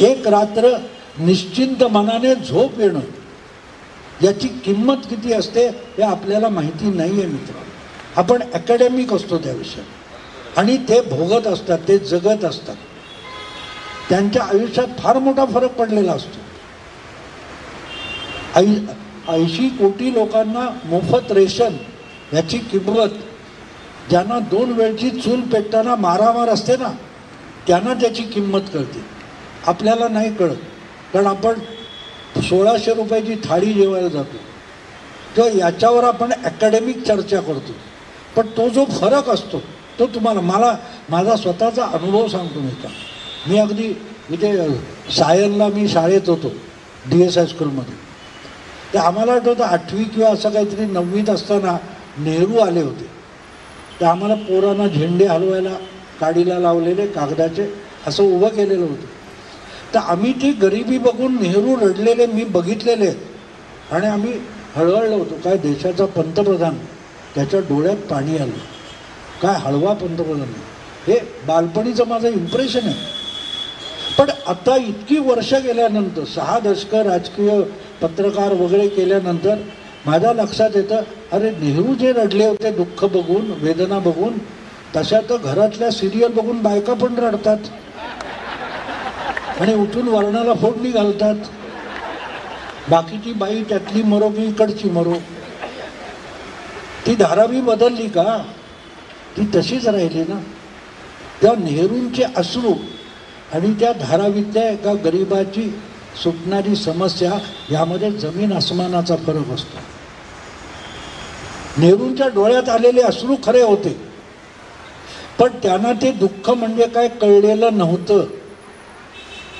एक रात्र निश्चिंत मनाने झोप येणं. याची किंमत किती असते हे आपल्याला माहिती नाही आहे मित्र आपण अकॅडमिक असतो त्या विषयात. आणि ते भोगत असतात ते जगत असतात. त्यांच्या आयुष्यात फार मोठा फरक पडलेला असतो. ऐ ऐंशी कोटी लोकांना मोफत रेशन याची किंमत ज्यांना दोन वेळची चूल पेटताना मारामार असते ना त्यांना त्याची किंमत कळते. आपल्याला नाही कळत. कारण आपण सोळाशे रुपयाची थाळी जेवायला जातो. किंवा याच्यावर आपण अकॅडमिक चर्चा करतो. पण तो जो फरक असतो तो तुम्हाला मला माझा स्वतःचा अनुभव सांगतो मी का? मी अगदी इथे सायनला मी शाळेत होतो डी एस हायस्कूलमध्ये तर आम्हाला आठवतं आठवी किंवा असं काहीतरी नववीत असताना नेहरू आले होते. तर आम्हाला पोरांना झेंडे हलवायला काडीला लावलेले कागदाचे असं उभं केलेलं होतं. तर आम्ही ती गरिबी बघून नेहरू रडलेले मी बघितलेले आहेत आणि आम्ही हळहळलो होतो. काय देशाचा पंतप्रधान त्याच्या डोळ्यात पाणी आलं. काय हळवा पंतप्रधान. हे बालपणीचं माझं इम्प्रेशन आहे. पण आता इतकी वर्ष गेल्यानंतर सहा दशकं राजकीय पत्रकार वगैरे केल्यानंतर माझ्या लक्षात येतं अरे नेहरू जे रडले होते दुःख बघून वेदना बघून तशा तर घरातल्या सिरियल बघून बायका पण रडतात. आणि उठून वर्णाला फोडणी घालतात. बाकीची बाई त्यातली मरो की इकडची मरो. ती धारावी बदलली का? ती तशीच राहिली ना. त्या नेहरूंचे अश्रू आणि त्या धारावीतल्या एका गरिबाची सुटणारी समस्या यामध्ये जमीन आसमानाचा फरक असतो. नेहरूंच्या डोळ्यात आलेले अश्रू खरे होते. पण त्यांना ते दुःख म्हणजे काय कळलेलं नव्हतं.